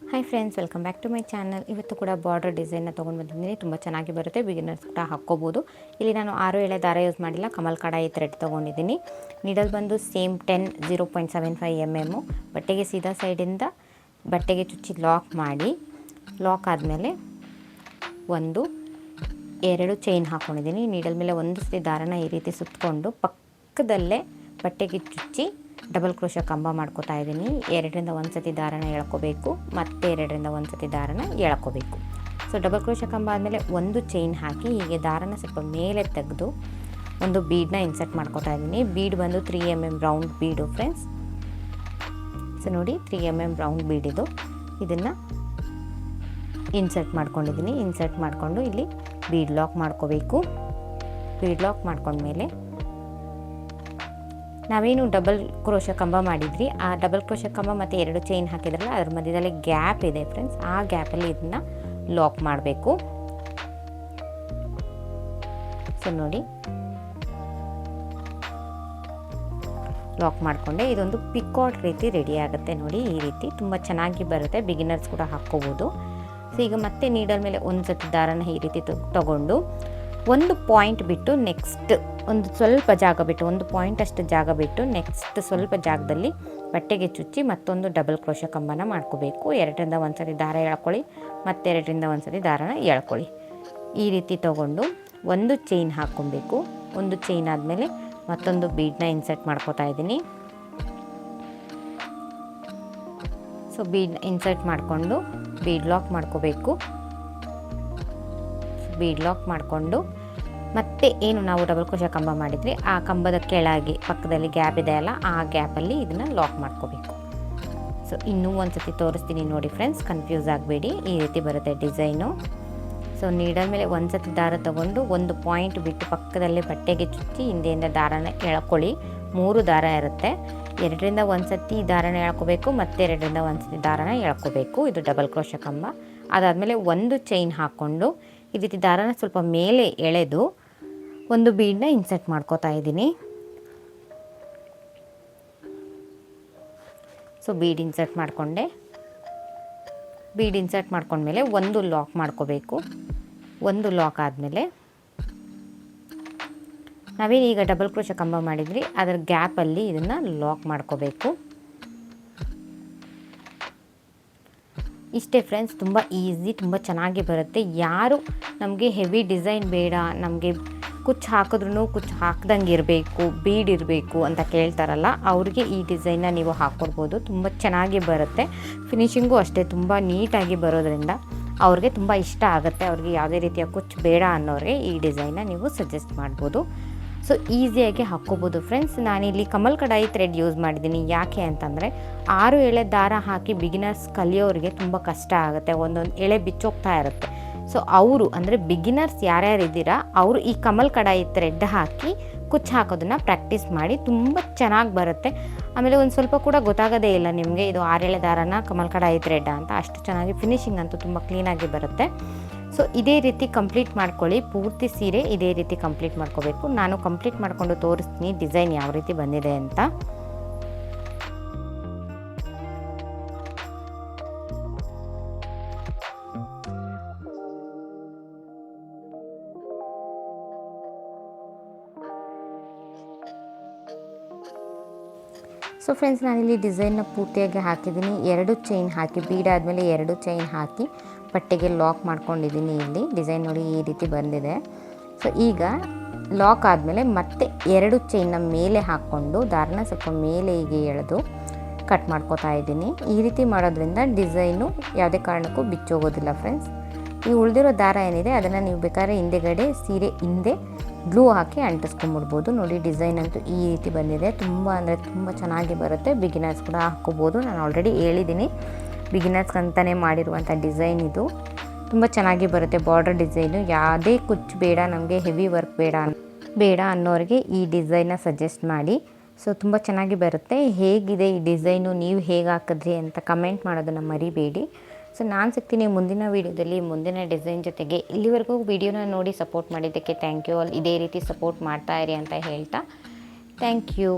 Hi friends welcome back to my channel ಇವತ್ತು ಕೂಡ border ಡಿಸೈನ್ನ ತೊಗೊಂಡು ಬಂದಿದ್ದೀನಿ. ತುಂಬ ಚೆನ್ನಾಗಿ ಬರುತ್ತೆ. ಬಿಗಿನರ್ಸ್ ಕೂಡ ಹಾಕ್ಕೋಬೋದು. ಇಲ್ಲಿ ನಾನು ಆರು ಎಳೆ ದಾರ ಯೂಸ್ ಮಾಡಿಲ್ಲ. ಕಮಲ್ ಕಡಾಯಿ ಥ್ರೆಡ್ ತೊಗೊಂಡಿದ್ದೀನಿ. ನೀಡಲ್ ಬಂದು same ten zero point seven five M M ಬಟ್ಟೆಗೆ ಸೀದಾ ಸೈಡಿಂದ ಬಟ್ಟೆಗೆ ಚುಚ್ಚಿ ಲಾಕ್ ಮಾಡಿ ಲಾಕ್ ಆದಮೇಲೆ ಒಂದು, ಎರಡು ಚೈನ್ ಹಾಕ್ಕೊಂಡಿದ್ದೀನಿ ನೀಡಲ್ ಮೇಲೆ ಒಂದು ಸತಿ ದಾರನ ಈ ರೀತಿ ಸುತ್ತಕೊಂಡು ಪಕ್ಕದಲ್ಲೇ ಬಟ್ಟೆಗೆ ಚುಚ್ಚಿ ಡಬಲ್ ಕ್ರೋಶ ಕಂಬ ಮಾಡ್ಕೋತಾ ಇದ್ದೀನಿ. ಎರಡರಿಂದ ಒಂದು ಸತಿ ದಾರನ ಎಳ್ಕೋಬೇಕು. ಮತ್ತೆ ಎರಡರಿಂದ ಒಂದು ಸತಿ ದಾರನ ಎಳ್ಕೋಬೇಕು. ಸೊ ಡಬಲ್ ಕ್ರೋಶ ಕಂಬ ಆದಮೇಲೆ ಒಂದು ಚೈನ್ ಹಾಕಿ ಹೀಗೆ ದಾರನ ಸ್ವಲ್ಪ ಮೇಲೆ ತೆಗೆದು ಒಂದು ಬೀಡನ್ನ ಇನ್ಸರ್ಟ್ ಮಾಡ್ಕೋತಾ ಇದ್ದೀನಿ. ಬೀಡ್ ಬಂದು three M M round bead friends so ನೋಡಿ three M M round bead ಇದು. ಇದನ್ನು ಇನ್ಸರ್ಟ್ ಮಾಡ್ಕೊಂಡಿದ್ದೀನಿ. ಇನ್ಸರ್ಟ್ ಮಾಡಿಕೊಂಡು ಇಲ್ಲಿ ಬೀಡ್ ಲಾಕ್ ಮಾಡ್ಕೋಬೇಕು. ಬೀಡ್ ಲಾಕ್ ಮಾಡ್ಕೊಂಡ್ಮೇಲೆ ನಾವೇನು ಡಬಲ್ ಕ್ರೋಶ ಕಂಬ ಮಾಡಿದ್ವಿ. ಆ ಡಬಲ್ ಕ್ರೋಶ ಕಂಬ ಮತ್ತು ಎರಡು ಚೈನ್ ಹಾಕಿದ್ರಲ್ಲ, ಅದ್ರ ಮಧ್ಯದಲ್ಲಿ ಗ್ಯಾಪ್ ಇದೆ ಫ್ರೆಂಡ್ಸ್ ಆ ಗ್ಯಾಪಲ್ಲಿ ಇದನ್ನು ಲಾಕ್ ಮಾಡಬೇಕು. ಸೊ ನೋಡಿ. ಲಾಕ್ ಮಾಡಿಕೊಂಡೆ. ಇದೊಂದು ಪಿಕಾಟ್ ರೀತಿ ರೆಡಿ ಆಗುತ್ತೆ ನೋಡಿ ಈ ರೀತಿ. ತುಂಬ ಚೆನ್ನಾಗಿ ಬರುತ್ತೆ. ಬಿಗಿನರ್ಸ್ ಕೂಡ ಹಾಕ್ಕೋಬೋದು. ಸೊ ಈಗ ಮತ್ತೆ ನೀಡಲ್ ಮೇಲೆ ಒಂದು ಸತಿ ದಾರನ ಈ ರೀತಿ ತಗೊಂಡು ಒಂದು ಪಾಯಿಂಟ್ ಬಿಟ್ಟು ನೆಕ್ಸ್ಟ್, ಒಂದು ಸ್ವಲ್ಪ ಜಾಗ ಬಿಟ್ಟು, ಒಂದು ಪಾಯಿಂಟ್ ಅಷ್ಟು ಜಾಗ ಬಿಟ್ಟು ನೆಕ್ಸ್ಟ್ ಸ್ವಲ್ಪ ಜಾಗದಲ್ಲಿ ಬಟ್ಟೆಗೆ ಚುಚ್ಚಿ ಮತ್ತೊಂದು ಡಬಲ್ ಕ್ರೋಶ ಕಂಬನ ಮಾಡ್ಕೋಬೇಕು. ಎರಡರಿಂದ ಒಂದು ಸರಿ ದಾರ ಎಳ್ಕೊಳ್ಳಿ, ಮತ್ತೆರಡರಿಂದ ಒಂದು ಸತಿ ದಾರನ ಎಳ್ಕೊಳ್ಳಿ. ಈ ರೀತಿ ತೊಗೊಂಡು ಒಂದು ಚೈನ್ ಹಾಕ್ಕೊಬೇಕು. ಒಂದು ಚೈನ್ ಆದಮೇಲೆ ಮತ್ತೊಂದು ಬೀಡನ್ನ ಇನ್ಸರ್ಟ್ ಮಾಡ್ಕೋತಾ ಇದ್ದೀನಿ. ಸೊ ಬೀಡ್ ಇನ್ಸರ್ಟ್ ಮಾಡಿಕೊಂಡು ಬೀಡ್ ಲಾಕ್ ಮಾಡ್ಕೋಬೇಕು. ಬೀಡ್ ಲಾಕ್ ಮಾಡಿಕೊಂಡು ಮತ್ತೆ ಏನು ನಾವು ಡಬಲ್ ಕ್ರೋಶ ಕಂಬ ಮಾಡಿದ್ವಿ, ಆ ಕಂಬದ ಕೆಳಗೆ ಪಕ್ಕದಲ್ಲಿ ಗ್ಯಾಪ್ ಇದೆ ಅಲ್ಲ, ಆ ಗ್ಯಾಪಲ್ಲಿ ಇದನ್ನು ಲಾಕ್ ಮಾಡ್ಕೋಬೇಕು. ಸೊ ಇನ್ನೂ ಒಂದು ಸತಿ ತೋರಿಸ್ತೀನಿ ನೋಡಿ ಫ್ರೆಂಡ್ಸ್ ಕನ್ಫ್ಯೂಸ್ ಆಗಬೇಡಿ, ಈ ರೀತಿ ಬರುತ್ತೆ ಡಿಸೈನು ಸೊ ನೀಡಲ್ ಮೇಲೆ ಒಂದು ಸತಿ ದಾರ ತಗೊಂಡು ಒಂದು ಪಾಯಿಂಟ್ ಬಿಟ್ಟು ಪಕ್ಕದಲ್ಲಿ ಬಟ್ಟೆಗೆ ಚುಚ್ಚಿ ಹಿಂದೆಯಿಂದ ದಾರನ ಎಳ್ಕೊಳ್ಳಿ. ಮೂರು ದಾರ ಇರುತ್ತೆ. ಎರಡರಿಂದ ಒಂದು ಸತಿ ದಾರನ ಎಳ್ಕೋಬೇಕು, ಮತ್ತೆ ಎರಡರಿಂದ ಒಂದು ಸತಿ ದಾರನ ಎಳ್ಕೋಬೇಕು. ಇದು ಡಬಲ್ ಕ್ರೋಶ ಕಂಬ. ಅದಾದಮೇಲೆ ಒಂದು ಚೈನ್ ಹಾಕ್ಕೊಂಡು ಈ ರೀತಿ ದಾರನ ಸ್ವಲ್ಪ ಮೇಲೆ ಎಳೆದು ಒಂದು ಬೀಡನ್ನ ಇನ್ಸರ್ಟ್ ಮಾಡ್ಕೋತಾ ಇದ್ದೀನಿ. ಸೊ ಬೀಡ್ ಇನ್ಸರ್ಟ್ ಮಾಡಿಕೊಂಡೆ. ಬೀಡ್ ಇನ್ಸರ್ಟ್ ಮಾಡ್ಕೊಂಡ್ಮೇಲೆ ಒಂದು ಲಾಕ್ ಮಾಡ್ಕೋಬೇಕು. ಒಂದು ಲಾಕ್ ಆದಮೇಲೆ ನಾವೇನು ಈಗ ಡಬಲ್ ಕ್ರೋಶ ಕಂಬ ಮಾಡಿದ್ರಿ, ಅದರ ಗ್ಯಾಪಲ್ಲಿ ಇದನ್ನು ಲಾಕ್ ಮಾಡ್ಕೋಬೇಕು. ಇಷ್ಟೇ ಫ್ರೆಂಡ್ಸ್ ತುಂಬ ಈಸಿ ತುಂಬ ಚೆನ್ನಾಗಿ ಬರುತ್ತೆ. ಯಾರು ನಮಗೆ ಹೆವಿ ಡಿಸೈನ್ ಬೇಡ, ನಮಗೆ ಕುಚ್ಚು ಹಾಕಿದ್ರೂ ಕುಚ್ಚು ಹಾಕ್ದಂಗೆ ಇರಬೇಕು ಬೀಡ್ ಇರಬೇಕು ಅಂತ ಕೇಳ್ತಾರಲ್ಲ, ಅವ್ರಿಗೆ ಈ ಡಿಸೈನ್ನ ನೀವು ಹಾಕ್ಕೊಡ್ಬೋದು ತುಂಬ ಚೆನ್ನಾಗಿ ಬರುತ್ತೆ. ಫಿನಿಷಿಂಗು ಅಷ್ಟೇ, ತುಂಬ ನೀಟಾಗಿ ಬರೋದ್ರಿಂದ ಅವ್ರಿಗೆ ತುಂಬ ಇಷ್ಟ ಆಗುತ್ತೆ. ಅವ್ರಿಗೆ ಯಾವುದೇ ರೀತಿಯ ಕುಚ್ಚು ಬೇಡ ಅನ್ನೋರಿಗೆ ಈ ಡಿಸೈನ್ನ ನೀವು ಸಜೆಸ್ಟ್ ಮಾಡ್ಬೋದು. ಸೊ ಈಸಿಯಾಗಿ ಹಾಕ್ಕೋಬೋದು. ಫ್ರೆಂಡ್ಸ್ ನಾನಿಲ್ಲಿ ಕಮಲ್ ಕಡಾಯಿ ಥ್ರೆಡ್ ಯೂಸ್ ಮಾಡಿದ್ದೀನಿ. ಯಾಕೆ ಅಂತಂದರೆ, ಆರು ಎಳೆ ದಾರ ಹಾಕಿ ಬಿಗಿನರ್ಸ್ ಕಲಿಯೋರಿಗೆ ತುಂಬ ಕಷ್ಟ ಆಗುತ್ತೆ. ಒಂದೊಂದು ಎಳೆ ಬಿಚ್ಚೋಗ್ತಾ ಇರುತ್ತೆ. ಸೊ ಅವರು, ಅಂದರೆ ಬಿಗಿನರ್ಸ್ ಯಾರ್ಯಾರು ಇದ್ದೀರಾ, ಅವರು ಈ ಕಮಲ್ ಕಡಾಯಿ ಥ್ರೆಡ್ ಹಾಕಿ ಕುಚ್ಚು ಹಾಕೋದನ್ನು ಪ್ರಾಕ್ಟೀಸ್ ಮಾಡಿ ತುಂಬ ಚೆನ್ನಾಗಿ ಬರುತ್ತೆ. ಆಮೇಲೆ ಒಂದು ಸ್ವಲ್ಪ ಕೂಡ ಗೊತ್ತಾಗೋದೇ ಇಲ್ಲ ನಿಮಗೆ, ಇದು ಆರೇಳೆ ದಾರನ ಕಮಲ್ ಕಡಾಯಿ ಥ್ರೆಡ್ ಅಂತ. ಅಷ್ಟು ಚೆನ್ನಾಗಿ ಫಿನಿಶಿಂಗ್ ಅಂತೂ ತುಂಬ ಕ್ಲೀನಾಗಿ ಬರುತ್ತೆ. ಸೊ ಇದೇ ರೀತಿ ಕಂಪ್ಲೀಟ್ ಮಾಡ್ಕೊಳ್ಳಿ. ಪೂರ್ತಿ ಸೀರೆ ಇದೇ ರೀತಿ ಕಂಪ್ಲೀಟ್ ಮಾಡ್ಕೋಬೇಕು. ನಾನು ಕಂಪ್ಲೀಟ್ ಮಾಡಿಕೊಂಡು ತೋರಿಸ್ತೀನಿ ಡಿಸೈನ್ ಯಾವ ರೀತಿ ಬಂದಿದೆ ಅಂತ. ಸೊ ಫ್ರೆಂಡ್ಸ್ ನಾನಿಲ್ಲಿ ಡಿಸೈನ್ನ ಪೂರ್ತಿಯಾಗಿ ಹಾಕಿದ್ದೀನಿ. ಎರಡು ಚೈನ್ ಹಾಕಿ ಬೀಡಾದಮೇಲೆ ಎರಡು ಚೈನ್ ಹಾಕಿ. ಬಟ್ಟೆಗೆ ಲಾಕ್ ಮಾಡ್ಕೊಂಡಿದ್ದೀನಿ ಇಲ್ಲಿ. ಡಿಸೈನ್ ನೋಡಿ ಈ ರೀತಿ ಬಂದಿದೆ. ಸೊ ಈಗ ಲಾಕ್ ಆದಮೇಲೆ ಮತ್ತೆ ಎರಡು ಚೈನ್ನ ಮೇಲೆ ಹಾಕ್ಕೊಂಡು ದಾರನ ಸ್ವಲ್ಪ ಮೇಲೆ ಹೀಗೆ ಎಳೆದು ಕಟ್ ಮಾಡ್ಕೋತಾ ಇದ್ದೀನಿ. ಈ ರೀತಿ ಮಾಡೋದ್ರಿಂದ ಡಿಸೈನು ಯಾವುದೇ ಕಾರಣಕ್ಕೂ ಬಿಚ್ಚೋಗೋದಿಲ್ಲ ಫ್ರೆಂಡ್ಸ್ ಈ ಉಳಿದಿರೋ ದಾರ ಏನಿದೆ, ಅದನ್ನು ನೀವು ಬೇಕಾದ್ರೆ ಹಿಂದೆಗಡೆ ಸೀರೆ ಹಿಂದೆ ಗ್ಲೂ ಹಾಕಿ ಅಂಟಿಸ್ಕೊಂಬಿಡ್ಬೋದು. ನೋಡಿ, ಡಿಸೈನ್ ಅಂತೂ ಈ ರೀತಿ ಬಂದಿದೆ. ತುಂಬ ಅಂದರೆ ತುಂಬ ಚೆನ್ನಾಗಿ ಬರುತ್ತೆ. ಬಿಗಿನರ್ಸ್ ಕೂಡ ಹಾಕ್ಕೋಬೋದು. ನಾನು ಆಲ್ರೆಡಿ ಹೇಳಿದ್ದೀನಿ. ಬಿಗಿನರ್ಸ್ ಅಂತಲೇ ಮಾಡಿರುವಂಥ ಡಿಸೈನ್ ಇದು. ತುಂಬ ಚೆನ್ನಾಗಿ ಬರುತ್ತೆ ಬಾರ್ಡರ್ ಡಿಸೈನು ಯಾವುದೇ ಕುಚ್ಚು ಬೇಡ, ನಮಗೆ ಹೆವಿ ವರ್ಕ್ ಬೇಡ ಬೇಡ ಅನ್ನೋರಿಗೆ ಈ ಡಿಸೈನ್ನ ಸಜೆಸ್ಟ್ ಮಾಡಿ. ಸೊ ತುಂಬ ಚೆನ್ನಾಗಿ ಬರುತ್ತೆ. ಹೇಗಿದೆ ಈ ಡಿಸೈನು ನೀವು ಹೇಗೆ ಹಾಕಿದ್ರಿ ಅಂತ ಕಮೆಂಟ್ ಮಾಡೋದನ್ನು ಮರಿಬೇಡಿ. ಸೊ ನಾನು ಸಿಗ್ತೀನಿ ಮುಂದಿನ ವೀಡಿಯೋದಲ್ಲಿ ಮುಂದಿನ ಡಿಸೈನ್ ಜೊತೆಗೆ ಇಲ್ಲಿವರೆಗೂ ವೀಡಿಯೋನ ನೋಡಿ ಸಪೋರ್ಟ್ ಮಾಡಿದ್ದಕ್ಕೆ ಥ್ಯಾಂಕ್ ಯು ಆಲ್ ಇದೇ ರೀತಿ ಸಪೋರ್ಟ್ ಮಾಡ್ತಾ ಇರಿ ಅಂತ ಹೇಳ್ತಾ ಥ್ಯಾಂಕ್ ಯು